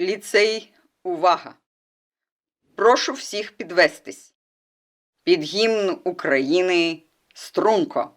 Ліцей, увага! Прошу всіх підвестись. Під гімн України струнко.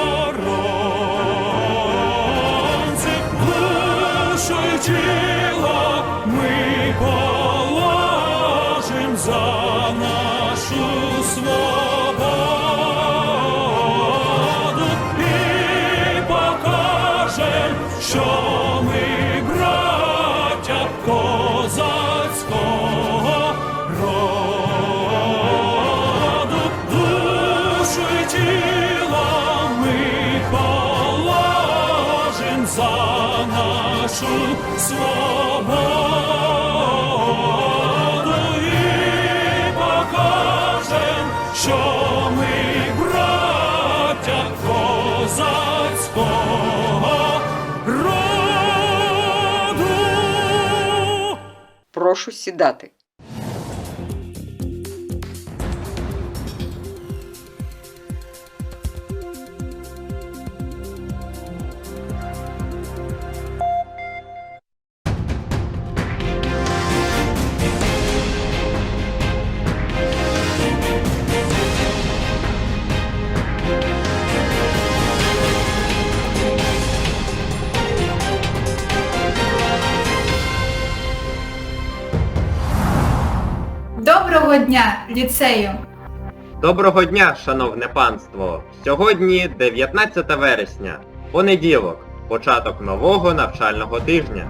지지 Прошу сідати. Дня, ліцею! Доброго дня, шановне панство! Сьогодні 19 вересня, понеділок, початок нового навчального тижня.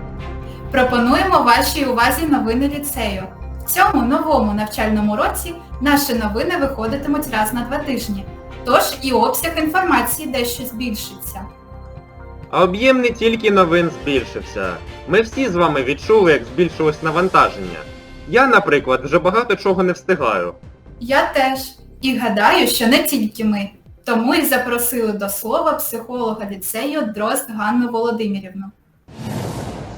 Пропонуємо вашій увазі новини ліцею. В цьому новому навчальному році наші новини виходитимуть раз на два тижні, тож і обсяг інформації дещо збільшиться. А об'єм не тільки новин збільшився. Ми всі з вами відчули, як збільшилось навантаження. Я, наприклад, вже багато чого не встигаю. Я теж. І гадаю, що не тільки ми. Тому і запросили до слова психолога ліцею Дрозд Ганну Володимирівну.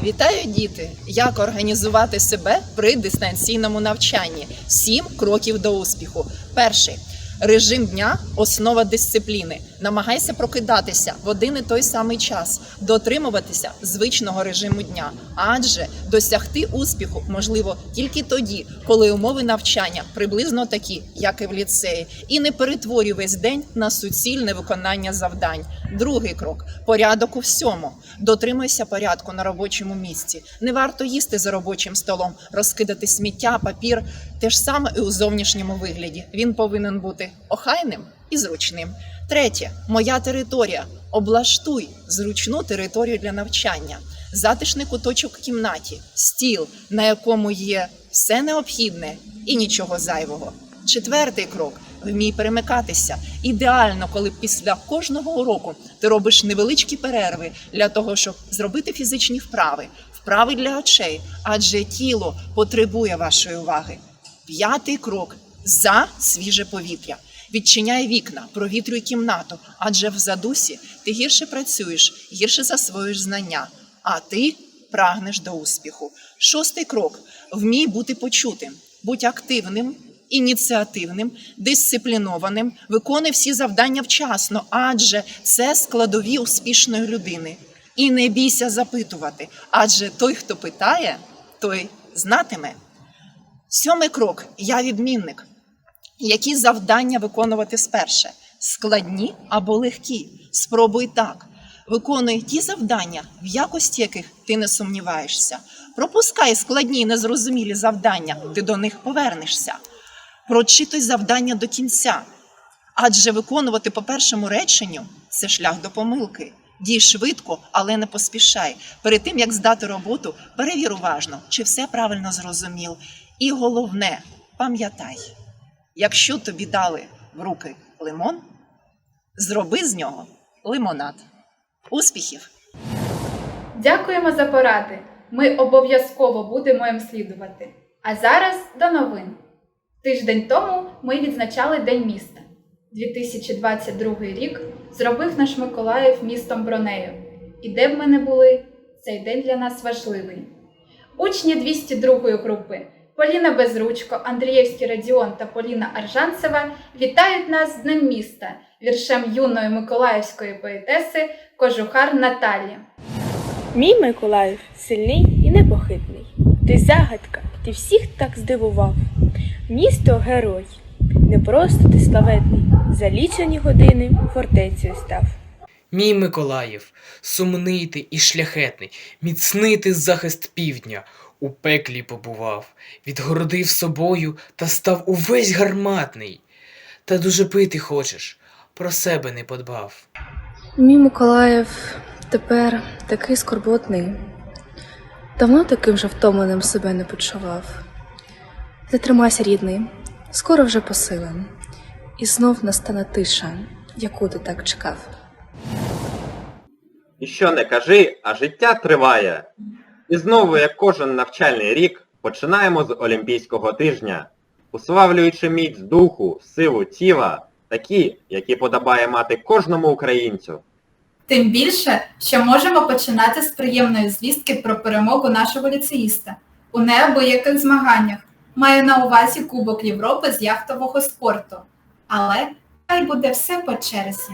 Вітаю, діти! Як організувати себе при дистанційному навчанні? Сім кроків до успіху. Перший режим дня основа дисципліни. Намагайся прокидатися в один і той самий час, дотримуватися звичного режиму дня, адже досягти успіху можливо тільки тоді, коли умови навчання приблизно такі, як і в ліцеї, і не перетворюй весь день на суцільне виконання завдань. Другий крок порядок у всьому. Дотримуйся порядку на робочому місці. Не варто їсти за робочим столом, розкидати сміття, папір. Те ж саме і у зовнішньому вигляді. Він повинен бути охайним і зручним. Третє моя територія. Облаштуй зручну територію для навчання. Затишний куточок в кімнаті, стіл, на якому є все необхідне і нічого зайвого. Четвертий крок вмій перемикатися. Ідеально, коли після кожного уроку ти робиш невеличкі перерви для того, щоб зробити фізичні вправи, вправи для очей, адже тіло потребує вашої уваги. П'ятий крок за свіже повітря. Відчиняй вікна, провітрюй кімнату, адже в задусі ти гірше працюєш, гірше засвоїш знання, а ти прагнеш до успіху. Шостий крок вмій бути почутим, будь активним, ініціативним, дисциплінованим, виконуй всі завдання вчасно, адже це складові успішної людини. І не бійся запитувати, адже той, хто питає, той знатиме. Сьомий крок я відмінник. Які завдання виконувати сперше? Складні або легкі? Спробуй так. Виконуй ті завдання, в якості яких ти не сумніваєшся. Пропускай складні і незрозумілі завдання, ти до них повернешся. Прочитуй завдання до кінця. Адже виконувати по першому реченню це шлях до помилки. Дій швидко, але не поспішай. Перед тим як здати роботу, перевір уважно, чи все правильно зрозумів. І головне, пам'ятай, якщо тобі дали в руки лимон, зроби з нього лимонад. Успіхів! Дякуємо за поради. Ми обов'язково будемо їм слідувати. А зараз до новин. Тиждень тому ми відзначали День міста. 2022 рік зробив наш Миколаїв містом бронею. І де б ми не були, цей день для нас важливий. Учні 202 групи Поліна Безручко, Андрієвський Радіон та Поліна Аржанцева вітають нас з Днем міста віршем юної миколаївської поетеси Кожухар Наталі. Мій Миколаїв сильний і непохитний. Ти загадка, ти всіх так здивував. Місто герой, не просто ти славетний, за лічені години фортецею став. Мій Миколаїв, сумний ти і шляхетний, міцний ти захист півдня, у пеклі побував, відгородив собою та став увесь гарматний. Та дуже пити хочеш, про себе не подбав. Мій Миколаїв тепер такий скорботний. Давно таким же втомленим себе не почував. Затримайся, рідний, скоро вже по силам, і знов настане тиша, яку ти так чекав. І що не кажи, а життя триває. І знову, як кожен навчальний рік, починаємо з Олімпійського тижня, уславлюючи міць духу, силу тіла, такі, які подобає мати кожному українцю. Тим більше, що можемо починати з приємної звістки про перемогу нашого ліцеїста у неабияких змаганнях. Маю на увазі Кубок Європи з яхтового спорту. Але хай буде все по черзі.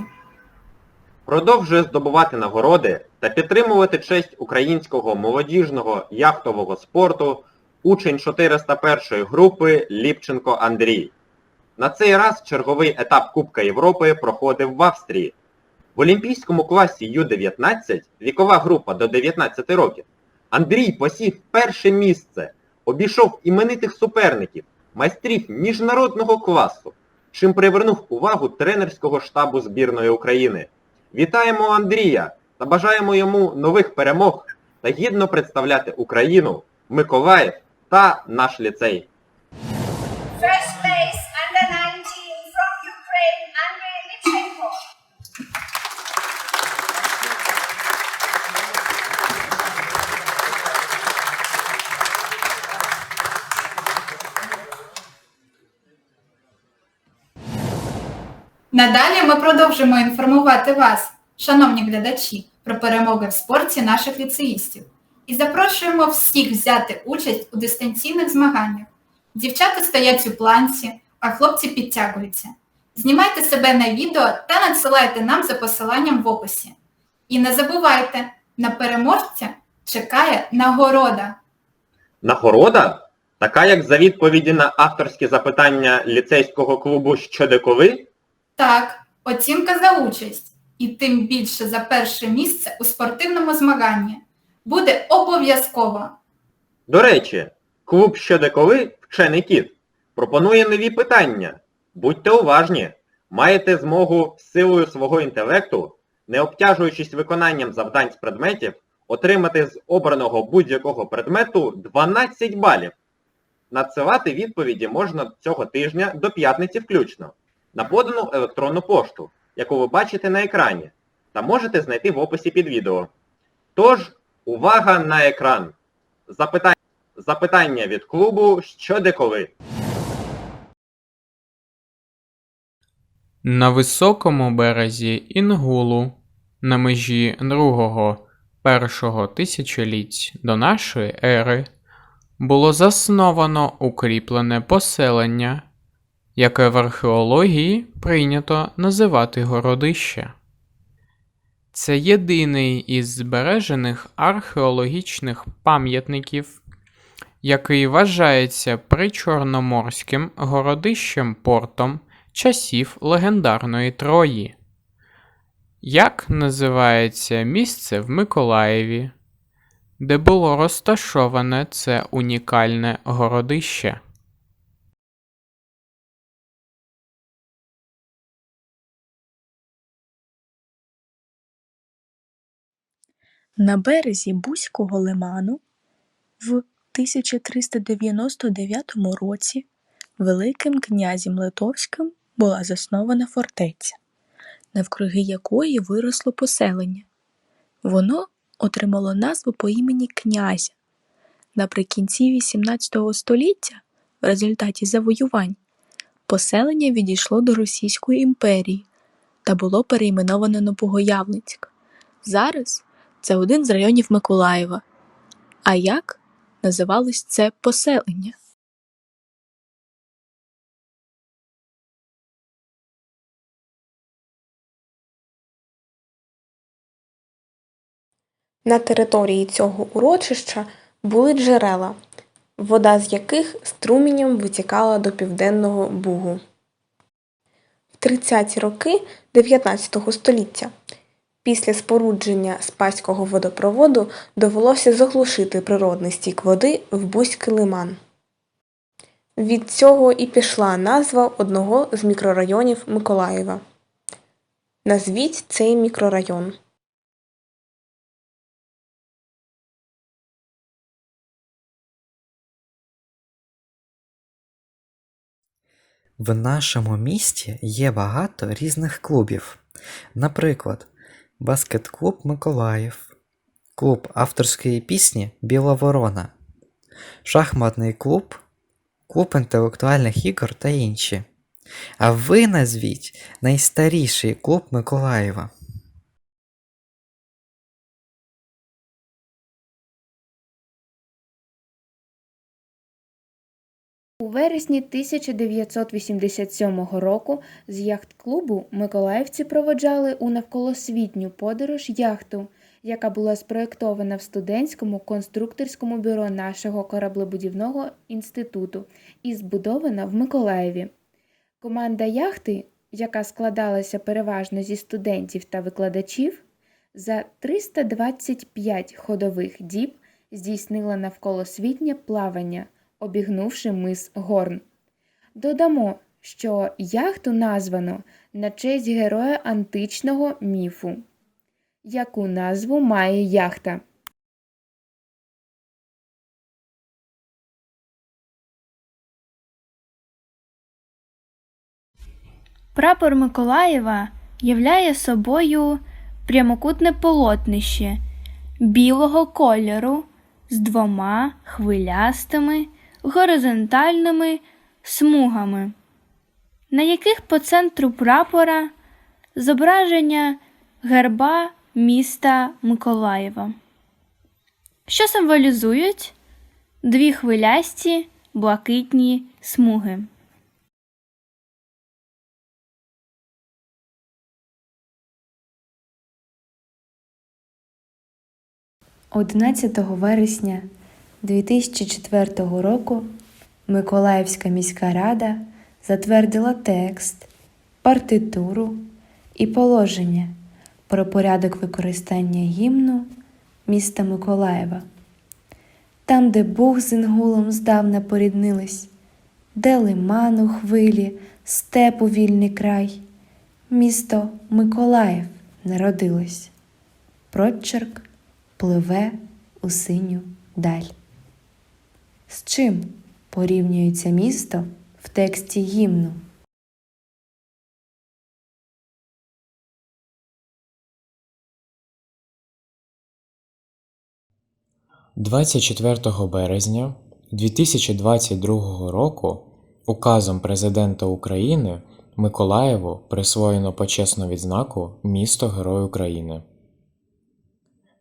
Продовжує здобувати нагороди та підтримувати честь українського молодіжного яхтового спорту учень 401 групи Ліпченко Андрій. На цей раз черговий етап Кубка Європи проходив в Австрії. В олімпійському класі Ю-19, вікова група до 19 років, Андрій посів перше місце, обійшов іменитих суперників, майстрів міжнародного класу, чим привернув увагу тренерського штабу збірної України. Вітаємо Андрія та бажаємо йому нових перемог та гідно представляти Україну, Миколаїв та наш ліцей. First place, Надалі ми продовжимо інформувати вас, шановні глядачі, про перемоги в спорті наших ліцеїстів і запрошуємо всіх взяти участь у дистанційних змаганнях. Дівчата стоять у планці, а хлопці підтягуються. Знімайте себе на відео та надсилайте нам за посиланням в описі. І не забувайте, на переможця чекає нагорода. Нагорода? Така як за відповіді на авторські запитання ліцейського клубу «Що де коли?» Так, оцінка за участь. І тим більше за перше місце у спортивному змаганні. Буде обов'язково. До речі, клуб «Що де коли» вчений кіт пропонує нові питання. Будьте уважні, маєте змогу силою свого інтелекту, не обтяжуючись виконанням завдань з предметів, отримати з обраного будь-якого предмету 12 балів. Надсилати відповіді можна цього тижня до п'ятниці включно на подану електронну пошту, яку ви бачите на екрані, та можете знайти в описі під відео. Тож, увага на екран! Запитання, запитання від клубу «Що де коли?» На високому березі Інгулу, на межі другого першого тисячоліть до нашої ери, було засновано укріплене поселення, яке в археології прийнято називати городище. Це єдиний із збережених археологічних пам'ятників, який вважається причорноморським городищем портом часів легендарної Трої. Як називається місце в Миколаєві, де було розташоване це унікальне городище? На березі Бузького лиману в 1399 році Великим князем Литовським була заснована фортеця, навкруги якої виросло поселення. Воно отримало назву по імені князя. Наприкінці XVIII століття, в результаті завоювань, поселення відійшло до Російської імперії та було перейменовано на Богоявленськ. Зараз це один з районів Миколаєва. А як називалось це поселення? На території цього урочища були джерела, вода з яких струменем витікала до Південного Бугу. В 30-ті роки 19 століття після спорудження Спаського водопроводу довелося заглушити природний стік води в Бузький лиман. Від цього і пішла назва одного з мікрорайонів Миколаєва. Назвіть цей мікрорайон. В нашому місті є багато різних клубів. Наприклад, баскет-клуб Миколаїв, клуб авторської пісні Біла Ворона, шахматний клуб, клуб інтелектуальних ігор та інші. А ви назвіть найстаріший клуб Миколаєва. У вересні 1987 року з яхт-клубу миколаївці проводжали у навколосвітню подорож яхту, яка була спроєктована в студентському конструкторському бюро нашого кораблебудівного інституту і збудована в Миколаєві. Команда яхти, яка складалася переважно зі студентів та викладачів, за 325 ходових діб здійснила навколосвітнє плавання, обігнувши мис Горн. Додамо, що яхту названо на честь героя античного міфу. Яку назву має яхта? Прапор Миколаєва являє собою прямокутне полотнище білого кольору з двома хвилястими горизонтальними смугами, на яких по центру прапора зображення герба міста Миколаєва, що символізують дві хвилясті блакитні смуги. 11 вересня 2004 року Миколаївська міська рада затвердила текст, партитуру і положення про порядок використання гімну міста Миколаєва. Там, де Бог з Інгулом здавна поріднились, де лиман у хвилі, степу вільний край, місто Миколаїв народилось. Прочерк пливе у синю даль. З чим порівнюється місто в тексті гімну? – 24 березня 2022 року указом Президента України Миколаєву присвоєно почесну відзнаку Місто Герой України.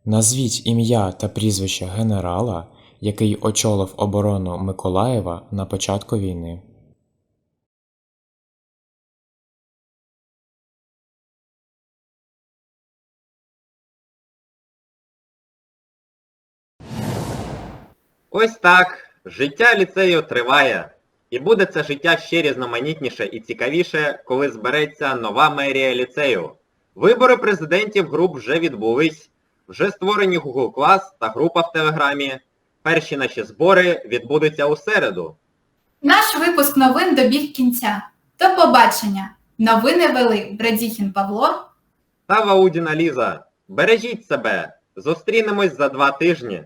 Назвіть ім'я та прізвище генерала, який очолив оборону Миколаєва на початку війни. Ось так. Життя ліцею триває. І буде це життя ще різноманітніше і цікавіше, коли збереться нова мерія ліцею. Вибори президентів груп вже відбулись. Вже створені Google клас та група в Телеграмі. Перші наші збори відбудуться у середу. Наш випуск новин добіг кінця. До побачення! Новини вели Брадіхін Павло Та Ваудіна Ліза. Бережіть себе! Зустрінемось за два тижні.